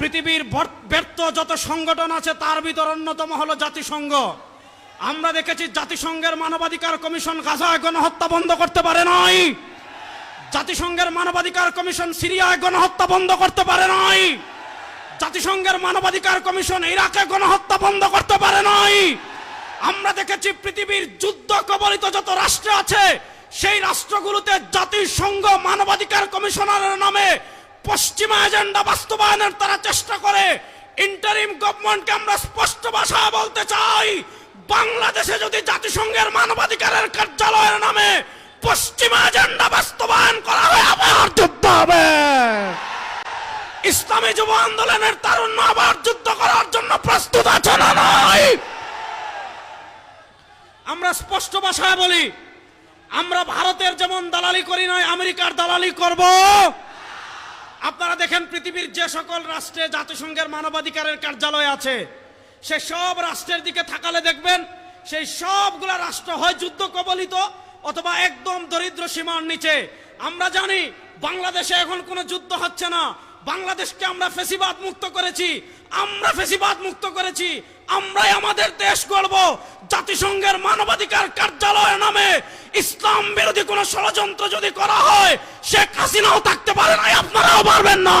পৃথিবীর ব্যর্থ যত সংগঠন আছে, তার ভিতর অন্যতম হলো জাতিসংঘ। আমরা দেখেছি জাতিসংঘের মানবাধিকার কমিশন গাজায় গণহত্যা বন্ধ করতে পারে নাই। জাতিসংঘের মানবাধিকার কমিশন সিরিয়ায় গণহত্যা বন্ধ করতে পারে নাই। জাতিসংঘের মানবাধিকার কমিশন ইরাকে গণহত্যা বন্ধ করতে পারে নাই। আমরা দেখেছি পৃথিবীর যুদ্ধ কবলিত যত রাষ্ট্র আছে, সেই রাষ্ট্রগুলোতে জাতিসংঘ মানবাধিকার কমিশনারের নামে পশ্চিমা এজেন্ডা বাস্তবায়নের তারা চেষ্টা করে। ইন্টারিম গভর্নমেন্টকে আমরা স্পষ্ট ভাষা বলতে চাই, বাংলাদেশে যদি জাতিসংঘের মানবাধিকারের কার্যালয়ের নামে পশ্চিমা এজেন্ডা বাস্তবায়ন করা হয়, আবার যুদ্ধ হবে। ইসলামী যুব আন্দোলনের তারুণ্য আবার যুদ্ধ করার জন্য প্রস্তুত আছে না নয় আমরা স্পষ্ট ভাষায় বলি, আমরা ভারতের যেমন দালালি করি নয় আমেরিকার দালালি করব। আপনারা দেখেন পৃথিবীর যে সকল রাষ্ট্রে জাতিসংঘের মানবাধিকারের কার্যালয় আছে, সে সব রাষ্ট্রের দিকে থাকালে দেখবেন, সেই সবগুলা রাষ্ট্র হয় যুদ্ধ কবলিত অথবা একদম দরিদ্র সীমার নিচে। আমরা জানি, বাংলাদেশে এখন কোনো যুদ্ধ হচ্ছে না। বাংলাদেশকে আমরা ফেসিবাদ মুক্ত করেছি। আমরা ফেসিবাদ মুক্ত করেছি। আমরাই আমাদের দেশ গড়ব। জাতিসংঘের মানবাধিকার কার্যালয় নামে ইসলাম বিরোধী কোনো ষড়যন্ত্র যদি করা হয়, শেখ হাসিনাও থাকতে পারে না আপনারাও পারবেন না।